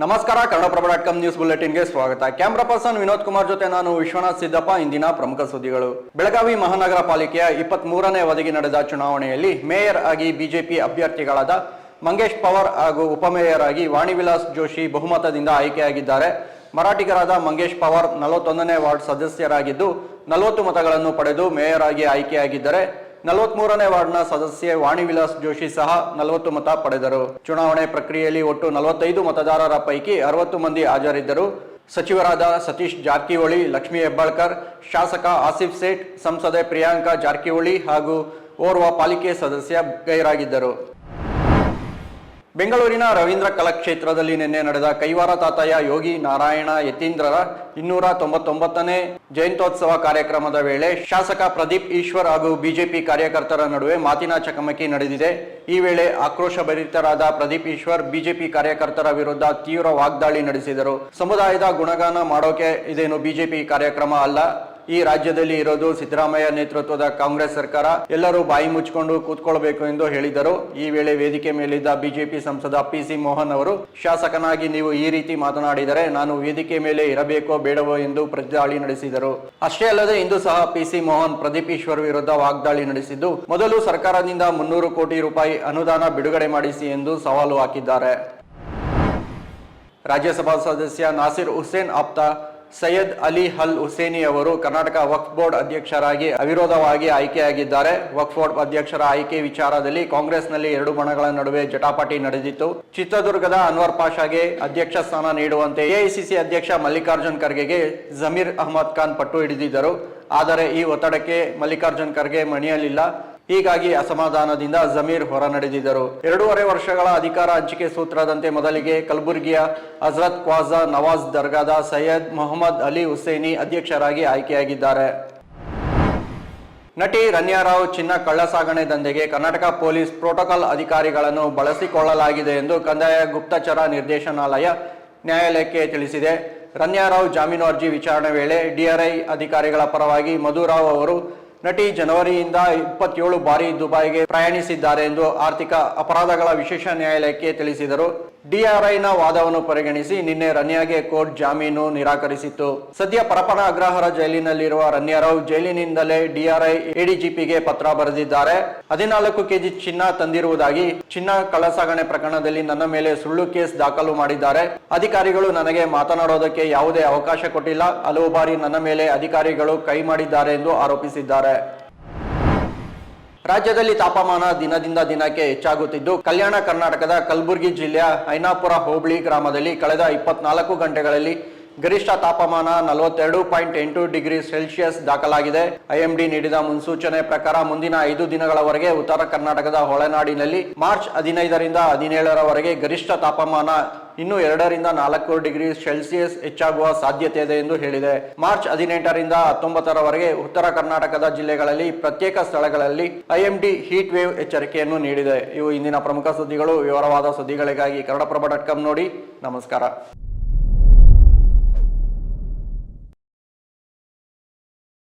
ನಮಸ್ಕಾರ Kannadaprabha dot com news ಬುಲೆಟಿನ್ಗೆ ಸ್ವಾಗತ. ಕ್ಯಾಮ್ರಾ ಪರ್ಸನ್ ವಿನೋದ್ ಕುಮಾರ್ ಜೊತೆ ನಾನು ವಿಶ್ವನಾಥ್ ಸಿದ್ದಪ್ಪ, ಇಂದಿನ ಪ್ರಮುಖ ಸುದ್ದಿಗಳು. ಬೆಳಗಾವಿ ಮಹಾನಗರ ಪಾಲಿಕೆಯ ಇಪ್ಪತ್ತ್ ಮೂರನೇ ಅವಧಿಗೆ ನಡೆದ ಚುನಾವಣೆಯಲ್ಲಿ ಮೇಯರ್ ಆಗಿ ಬಿಜೆಪಿ ಅಭ್ಯರ್ಥಿಗಳಾದ ಮಂಗೇಶ್ ಪವಾರ್ ಹಾಗೂ ಉಪಮೇಯರ್ ಆಗಿ ವಾಣಿವಿಲಾಸ್ ಜೋಶಿ ಬಹುಮತದಿಂದ ಆಯ್ಕೆಯಾಗಿದ್ದಾರೆ. ಮರಾಠಿಗರಾದ ಮಂಗೇಶ್ ಪವಾರ್ ನಲವತ್ತೊಂದನೇ ವಾರ್ಡ್ ಸದಸ್ಯರಾಗಿದ್ದು, ನಲವತ್ತು ಮತಗಳನ್ನು ಪಡೆದು ಮೇಯರ್ ಆಗಿ ಆಯ್ಕೆಯಾಗಿದ್ದರೆ. ನಲವತ್ಮೂರನೇ ವಾರ್ಡ್ನ ಸದಸ್ಯೆ ವಾಣಿವಿಲಾಸ್ ಜೋಶಿ ಸಹ ನಲವತ್ತು ಮತ ಪಡೆದರು. ಚುನಾವಣೆ ಪ್ರಕ್ರಿಯೆಯಲ್ಲಿ ಒಟ್ಟು ನಲವತ್ತೈದು ಮತದಾರರ ಪೈಕಿ ಅರವತ್ತು ಮಂದಿ ಹಾಜರಿದ್ದರು. ಸಚಿವರಾದ ಸತೀಶ್ ಜಾರಕಿಹೊಳಿ, ಲಕ್ಷ್ಮೀ ಹೆಬ್ಬಾಳ್ಕರ್, ಶಾಸಕ ಆಸಿಫ್ ಸೇಠ್, ಸಂಸದೆ ಪ್ರಿಯಾಂಕಾ ಜಾರಕಿಹೊಳಿ ಹಾಗೂ ಓರ್ವ ಪಾಲಿಕೆ ಸದಸ್ಯ ಗೈರಾಗಿದ್ದರು. ಬೆಂಗಳೂರಿನ ರವೀಂದ್ರ ಕಲಾಕ್ಷೇತ್ರದಲ್ಲಿ ನಿನ್ನೆ ನಡೆದ ಕೈವಾರ ತಾತಯ್ಯ ಯೋಗಿ ನಾರಾಯಣ ಯತೀಂದ್ರರ ಇನ್ನೂರ ತೊಂಬತ್ತೊಂಬತ್ತನೇ ಜಯಂತ್ಯೋತ್ಸವ ಕಾರ್ಯಕ್ರಮದ ವೇಳೆ ಶಾಸಕ ಪ್ರದೀಪ್ ಈಶ್ವರ್ ಹಾಗೂ ಬಿಜೆಪಿ ಕಾರ್ಯಕರ್ತರ ನಡುವೆ ಮಾತಿನ ಚಕಮಕಿ ನಡೆದಿದೆ. ಈ ವೇಳೆ ಆಕ್ರೋಶಭರಿತರಾದ ಪ್ರದೀಪ್ ಈಶ್ವರ್ ಬಿಜೆಪಿ ಕಾರ್ಯಕರ್ತರ ವಿರುದ್ಧ ತೀವ್ರ ವಾಗ್ದಾಳಿ ನಡೆಸಿದರು. ಸಮುದಾಯದ ಗುಣಗಾನ ಮಾಡೋಕೆ ಇದೇನು ಬಿಜೆಪಿ ಕಾರ್ಯಕ್ರಮ ಅಲ್ಲ? ಈ ರಾಜ್ಯದಲ್ಲಿ ಇರೋದು ಸಿದ್ದರಾಮಯ್ಯ ನೇತೃತ್ವದ ಕಾಂಗ್ರೆಸ್ ಸರ್ಕಾರ. ಎಲ್ಲರೂ ಬಾಯಿ ಮುಚ್ಚಿಕೊಂಡು ಕೂತ್ಕೊಳ್ಬೇಕು ಎಂದು ಹೇಳಿದರು. ಈ ವೇಳೆ ವೇದಿಕೆ ಮೇಲಿದ್ದ ಬಿಜೆಪಿ ಸಂಸದ ಪಿ ಸಿ ಮೋಹನ್ ಅವರು, ಶಾಸಕನಾಗಿ ನೀವು ಈ ರೀತಿ ಮಾತನಾಡಿದರೆ ನಾನು ವೇದಿಕೆ ಮೇಲೆ ಇರಬೇಕೋ ಬೇಡವೋ ಎಂದು ಪ್ರತಿದಾಳಿ ನಡೆಸಿದರು. ಅಷ್ಟೇ ಅಲ್ಲದೆ ಇಂದು ಸಹ ಪಿ ಸಿ ಮೋಹನ್ ಪ್ರದೀಪ್ ಈಶ್ವರ್ ವಿರುದ್ಧ ವಾಗ್ದಾಳಿ ನಡೆಸಿದ್ದು, ಮೊದಲು ಸರ್ಕಾರದಿಂದ ಮುನ್ನೂರು ಕೋಟಿ ರೂಪಾಯಿ ಅನುದಾನ ಬಿಡುಗಡೆ ಮಾಡಿಸಿ ಎಂದು ಸವಾಲು ಹಾಕಿದ್ದಾರೆ. ರಾಜ್ಯಸಭಾ ಸದಸ್ಯ ನಾಸಿರ್ ಹುಸೇನ್ ಆಪ್ತ ಸೈಯದ್ ಅಲಿ ಹಲ್ ಹುಸೇನಿ ಅವರು ಕರ್ನಾಟಕ ವಕ್ಫ್ ಬೋರ್ಡ್ ಅಧ್ಯಕ್ಷರಾಗಿ ಅವಿರೋಧವಾಗಿ ಆಯ್ಕೆಯಾಗಿದ್ದಾರೆ. ವಕ್ಫ್ ಬೋರ್ಡ್ ಅಧ್ಯಕ್ಷರ ಆಯ್ಕೆ ವಿಚಾರದಲ್ಲಿ ಕಾಂಗ್ರೆಸ್ನಲ್ಲಿ ಎರಡು ಬಣಗಳ ನಡುವೆ ಜಟಾಪಟಿ ನಡೆದಿತ್ತು. ಚಿತ್ರದುರ್ಗದ ಅನ್ವರ್ ಪಾಷಾಗೆ ಅಧ್ಯಕ್ಷ ಸ್ಥಾನ ನೀಡುವಂತೆ ಎಐಸಿಸಿ ಅಧ್ಯಕ್ಷ ಮಲ್ಲಿಕಾರ್ಜುನ್ ಖರ್ಗೆಗೆ ಜಮೀರ್ ಅಹಮದ್ ಖಾನ್ ಪಟ್ಟು ಹಿಡಿದಿದ್ದರು. ಆದರೆ ಈ ಒತ್ತಡಕ್ಕೆ ಮಲ್ಲಿಕಾರ್ಜುನ್ ಖರ್ಗೆ ಮಣಿಯಲಿಲ್ಲ. ಹೀಗಾಗಿ ಅಸಮಾಧಾನದಿಂದ ಜಮೀರ್ ಹೊರ ನಡೆದಿದ್ದರು ಎರಡೂವರೆ ವರ್ಷಗಳ ಅಧಿಕಾರ ಹಂಚಿಕೆ ಸೂತ್ರದಂತೆ ಮೊದಲಿಗೆ ಕಲಬುರಗಿಯ ಹಜರತ್ ಕ್ವಾಜಾ ನವಾಜ್ ದರ್ಗಾದ ಸೈಯದ್ ಮೊಹಮ್ಮದ್ ಅಲಿ ಹುಸೇನಿ ಅಧ್ಯಕ್ಷರಾಗಿ ಆಯ್ಕೆಯಾಗಿದ್ದಾರೆ. ನಟಿ ರನ್ಯಾರಾವ್ ಚಿನ್ನ ಕಳ್ಳಸಾಗಣೆ ದಂಧೆಗೆ ಕರ್ನಾಟಕ ಪೊಲೀಸ್ ಪ್ರೋಟೋಕಾಲ್ ಅಧಿಕಾರಿಗಳನ್ನು ಬಳಸಿಕೊಳ್ಳಲಾಗಿದೆ ಎಂದು ಕಂದಾಯ ಗುಪ್ತಚರ ನಿರ್ದೇಶನಾಲಯ ನ್ಯಾಯಾಲಯಕ್ಕೆ ತಿಳಿಸಿದೆ. ರನ್ಯಾರಾವ್ ಜಾಮೀನು ಅರ್ಜಿ ವಿಚಾರಣೆ ವೇಳೆ ಡಿಆರ್ಐ ಅಧಿಕಾರಿಗಳ ಪರವಾಗಿ ಮಧುರಾವ್ ಅವರು ನಟಿ ಜನವರಿಯಿಂದ ಇಪ್ಪತ್ತೇಳು ಬಾರಿ ದುಬೈಗೆ ಪ್ರಯಾಣಿಸಿದ್ದಾರೆ ಎಂದು ಆರ್ಥಿಕ ಅಪರಾಧಗಳ ವಿಶೇಷ ನ್ಯಾಯಾಲಯಕ್ಕೆ ತಿಳಿಸಿದರು. ಡಿಆರ್ಐನ ವಾದವನ್ನು ಪರಿಗಣಿಸಿ ನಿನ್ನೆ ರನ್ಯಾಗೆ ಕೋರ್ಟ್ ಜಾಮೀನು ನಿರಾಕರಿಸಿತ್ತು. ಸದ್ಯ ಪರಪನ ಅಗ್ರಹಾರ ಜೈಲಿನಲ್ಲಿರುವ ರನ್ಯಾರಾವ್ ಜೈಲಿನಿಂದಲೇ ಡಿಆರ್ಐ ಎಡಿಜಿಪಿಗೆ ಪತ್ರ ಬರೆದಿದ್ದಾರೆ. ಹದಿನಾಲ್ಕು ಕೆಜಿ ಚಿನ್ನ ತಂದಿರುವುದಾಗಿ ಚಿನ್ನ ಕಳ್ಳಸಾಗಣೆ ಪ್ರಕರಣದಲ್ಲಿ ನನ್ನ ಮೇಲೆ ಸುಳ್ಳು ಕೇಸ್ ದಾಖಲು ಮಾಡಿದ್ದಾರೆ. ಅಧಿಕಾರಿಗಳು ನನಗೆ ಮಾತನಾಡೋದಕ್ಕೆ ಯಾವುದೇ ಅವಕಾಶ ಕೊಟ್ಟಿಲ್ಲ. ಹಲವು ಬಾರಿ ನನ್ನ ಮೇಲೆ ಅಧಿಕಾರಿಗಳು ಕೈ ಮಾಡಿದ್ದಾರೆ ಎಂದು ಆರೋಪಿಸಿದ್ದಾರೆ. ರಾಜ್ಯದಲ್ಲಿ ತಾಪಮಾನ ದಿನದಿಂದ ದಿನಕ್ಕೆ ಹೆಚ್ಚಾಗುತ್ತಿದ್ದು, ಕಲ್ಯಾಣ ಕರ್ನಾಟಕದ ಕಲಬುರಗಿ ಜಿಲ್ಲೆಯ ಐನಾಪುರ ಹೋಬಳಿ ಗ್ರಾಮದಲ್ಲಿ ಕಳೆದ ಇಪ್ಪತ್ನಾಲ್ಕು ಗಂಟೆಗಳಲ್ಲಿ ಗರಿಷ್ಠ ತಾಪಮಾನ ನಲವತ್ತೆರಡು ಪಾಯಿಂಟ್ ಎಂಟು ಡಿಗ್ರಿ ಸೆಲ್ಸಿಯಸ್ ದಾಖಲಾಗಿದೆ. ಐಎಂಡಿ ನೀಡಿದ ಮುನ್ಸೂಚನೆ ಪ್ರಕಾರ ಮುಂದಿನ ಐದು ದಿನಗಳವರೆಗೆ ಉತ್ತರ ಕರ್ನಾಟಕದ ಹೊಳೆನಾಡಿನಲ್ಲಿ ಮಾರ್ಚ್ ಹದಿನೈದರಿಂದ ಹದಿನೇಳರವರೆಗೆ ಗರಿಷ್ಠ ತಾಪಮಾನ ಇನ್ನು ಎರಡರಿಂದ ನಾಲ್ಕು ಡಿಗ್ರಿ ಸೆಲ್ಸಿಯಸ್ ಹೆಚ್ಚಾಗುವ ಸಾಧ್ಯತೆ ಇದೆ ಎಂದು ಹೇಳಿದೆ. ಮಾರ್ಚ್ ಹದಿನೆಂಟರಿಂದ ಹತ್ತೊಂಬತ್ತರವರೆಗೆ ಉತ್ತರ ಕರ್ನಾಟಕದ ಜಿಲ್ಲೆಗಳಲ್ಲಿ ಪ್ರತ್ಯೇಕ ಸ್ಥಳಗಳಲ್ಲಿ ಐಎಂಡಿ ಹೀಟ್ ವೇವ್ ಎಚ್ಚರಿಕೆಯನ್ನು ನೀಡಿದೆ. ಇವು ಇಂದಿನ ಪ್ರಮುಖ ಸುದ್ದಿಗಳು. ವಿವರವಾದ ಸುದ್ದಿಗಳಿಗಾಗಿ ಕನ್ನಡಪ್ರಭ ಡಾಟ್ ನೋಡಿ. ನಮಸ್ಕಾರ.